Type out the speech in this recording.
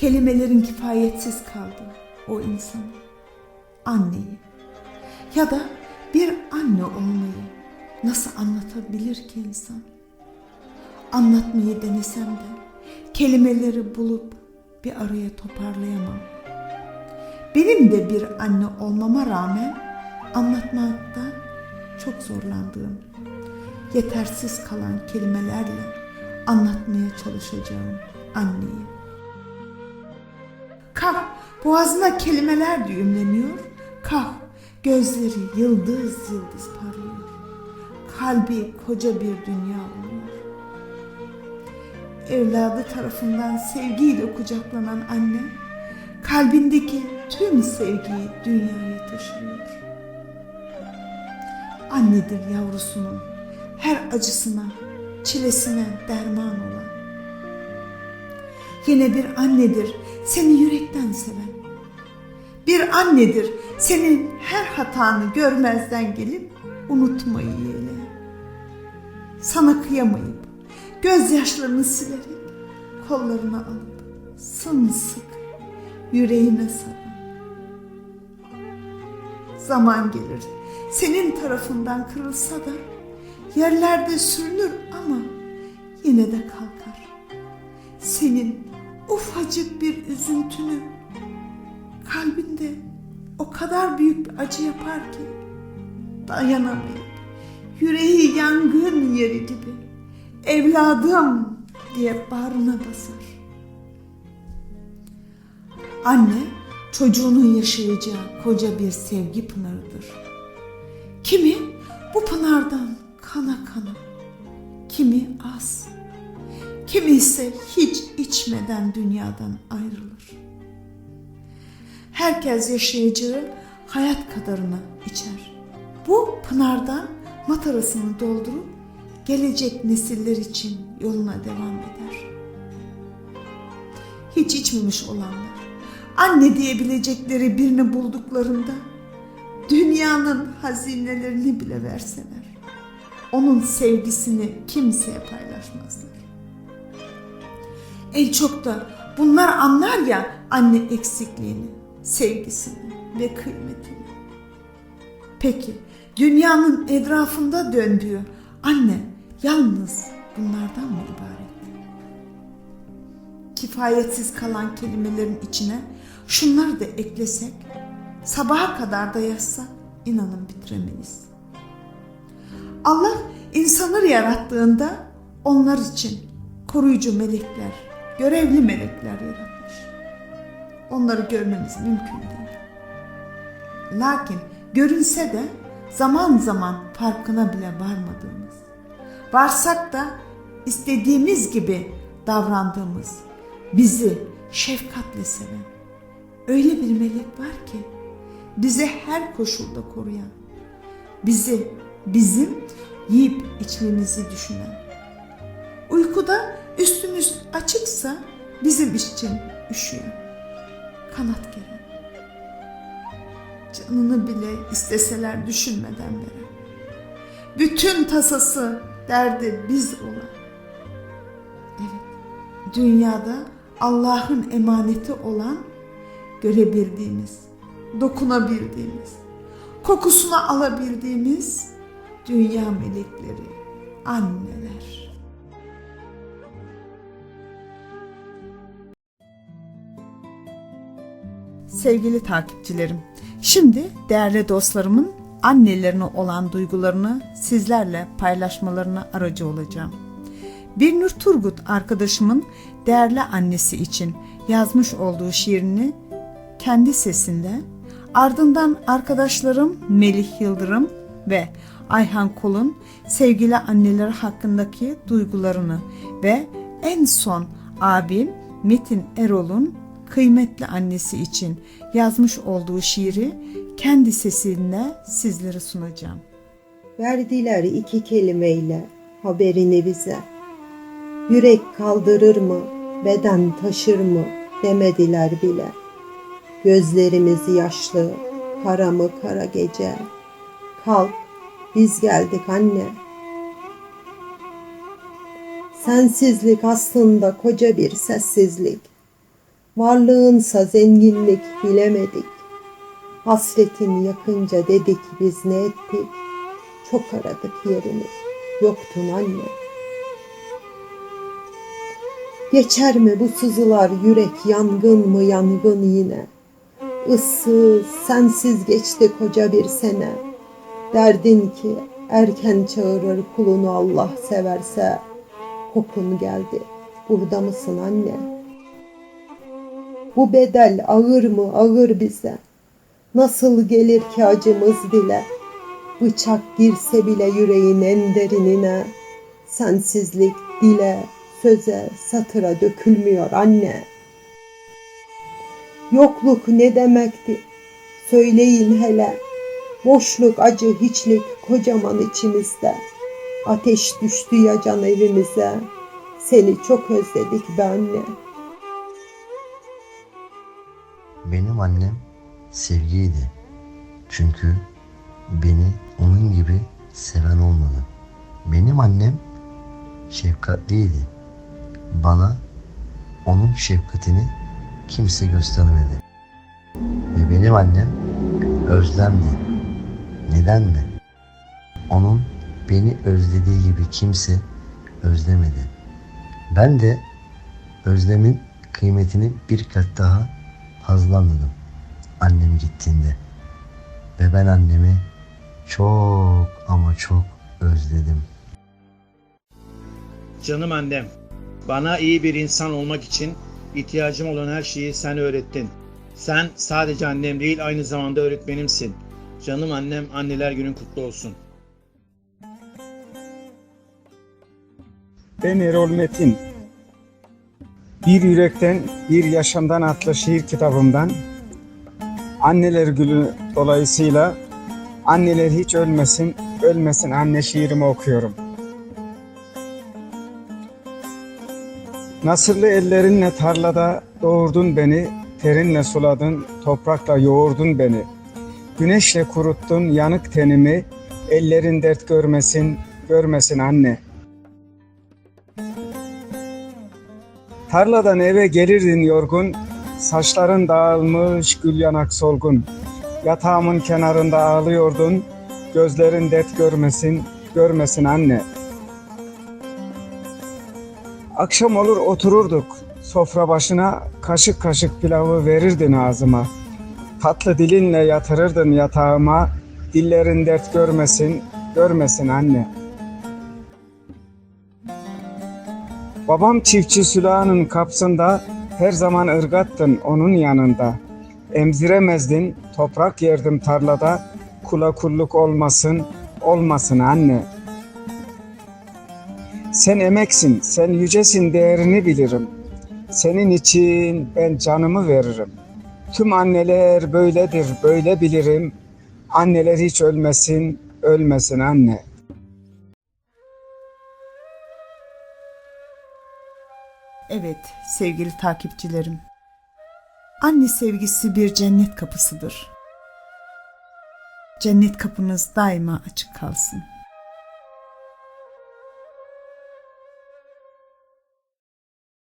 Kelimelerin kifayetsiz kaldı o insan. Anneyi ya da bir anne olmayı nasıl anlatabilir ki insan? Anlatmayı denesem de kelimeleri bulup bir araya toparlayamam. Benim de bir anne olmama rağmen anlatmakta çok zorlandığım, yetersiz kalan kelimelerle anlatmaya çalışacağım anneyi. Boğazına kelimeler düğümleniyor, kah gözleri yıldız yıldız parlıyor. Kalbi koca bir dünya oluyor. Evladı tarafından sevgiyle kucaklanan anne, kalbindeki tüm sevgiyi dünyaya taşıyor. Annedir yavrusunun her acısına, çilesine derman olan. Yine bir annedir seni yürekten seven. Bir annedir senin her hatanı görmezden gelip unutmayı yeğleyen. Sana kıyamayıp gözyaşlarını silerek kollarına alıp sımsıkı yüreğine saran. Zaman gelir senin tarafından kırılsa da yerlerde sürünür ama yine de kalkar. Senin ufacık bir üzüntünü kalbinde o kadar büyük bir acı yapar ki dayanamayıp yüreği yangın yeri gibi evladım diye bağrına basar. Anne çocuğunun yaşayacağı koca bir sevgi pınarıdır. Kimi bu pınardan kana kana, kimi az, kimi ise hiç içmeden dünyadan ayrılır. Herkes yaşayacağı hayat kadarını içer. Bu pınardan matarasını doldurup gelecek nesiller için yoluna devam eder. Hiç içmemiş olanlar, anne diyebilecekleri birini bulduklarında dünyanın hazinelerini bile verseler, onun sevgisini kimseye paylaşmazlar. En çok da bunlar anlar ya anne eksikliğini, sevgisini ve kıymetini. Peki dünyanın etrafında döndüğü anne yalnız bunlardan mı ibaret? Kifayetsiz kalan kelimelerin içine şunları da eklesek, sabaha kadar da yazsak inanın bitiremeyiz. Allah insanları yarattığında onlar için koruyucu melekler, görevli melekler yaratmış. Onları görmemiz mümkün değil. Lakin görünse de zaman zaman farkına bile varmadığımız, varsak da istediğimiz gibi davrandığımız, bizi şefkatle seven öyle bir melek var ki bizi her koşulda koruyan, bizi bizim yiyip içmemizi düşünen, uykuda üstümüz açıksa bizim için üşüyor, kanat geren, canını bile isteseler düşünmeden veren, bütün tasası derdi biz olan, evet dünyada Allah'ın emaneti olan görebildiğimiz, dokunabildiğimiz, kokusunu alabildiğimiz dünya melekleri, anneler. Sevgili takipçilerim, şimdi değerli dostlarımın annelerine olan duygularını sizlerle paylaşmalarına aracı olacağım. Bir Nur Turgut arkadaşımın değerli annesi için yazmış olduğu şiirini kendi sesinde, ardından arkadaşlarım Melih Yıldırım ve Ayhan Kol'un sevgili anneler hakkındaki duygularını ve en son abim Metin Erol'un kıymetli annesi için yazmış olduğu şiiri kendi sesinde sizlere sunacağım. Verdiler iki kelimeyle haberini bize. Yürek kaldırır mı, beden taşır mı demediler bile. Gözlerimiz yaşlı, kara mı kara gece. Kalk, biz geldik anne. Sensizlik aslında koca bir sessizlik. Varlığınsa zenginlik bilemedik. Hasretin yakınca dedik biz ne ettik? Çok aradık yerini, yoktun anne. Geçer mi bu sızılar yürek yangın mı yangın yine? Issız, sensiz geçti koca bir sene. Derdin ki erken çağırır kulunu Allah severse. Kokun geldi, burada mısın anne? Bu bedel ağır mı ağır bize? Nasıl gelir ki acımız dile? Bıçak girse bile yüreğin en derinine. Sensizlik dile, söze, satıra dökülmüyor anne. Yokluk ne demekti? Söyleyin hele. Boşluk, acı, hiçlik kocaman içimizde. Ateş düştü ya can evimize. Seni çok özledik be anne. Benim annem sevgiydi. Çünkü beni onun gibi seven olmadı. Benim annem şefkatliydi. Bana onun şefkatini kimse göstermedi. Ve benim annem özlemdi. Neden mi? Onun beni özlediği gibi kimse özlemedi. Ben de özlemin kıymetini bir kat daha fazla anladım annem gittiğinde. Ve ben annemi çok ama çok özledim. Canım annem, bana iyi bir insan olmak için ihtiyacım olan her şeyi sen öğrettin. Sen sadece annem değil aynı zamanda öğretmenimsin. Canım annem anneler günün kutlu olsun. Ben Erol Metin. Bir Yürekten Bir Yaşamdan adlı şiir kitabımdan Anneler Günü dolayısıyla Anneler hiç ölmesin, ölmesin anne şiirimi okuyorum. Nasırlı ellerinle tarlada doğurdun beni, terinle suladın, toprakla yoğurdun beni. Güneşle kuruttun yanık tenimi, ellerin dert görmesin, görmesin anne.'' Tarladan eve gelirdin yorgun, saçların dağılmış gül yanak solgun. Yatağımın kenarında ağlıyordun, gözlerin dert görmesin, görmesin anne. Akşam olur otururduk, sofra başına kaşık kaşık pilavı verirdin ağzıma. Tatlı dilinle yatırırdın yatağıma, dillerin dert görmesin, görmesin anne.'' Babam çiftçi Süla'nın kapsında her zaman ırgattın onun yanında. Emziremezdin, toprak yerdim tarlada, kula kulluk olmasın, olmasın anne. Sen emeksin, sen yücesin değerini bilirim. Senin için ben canımı veririm. Tüm anneler böyledir, böyle bilirim. Anneler hiç ölmesin, ölmesin anne.'' Evet sevgili takipçilerim. Anne sevgisi bir cennet kapısıdır. Cennet kapınız daima açık kalsın.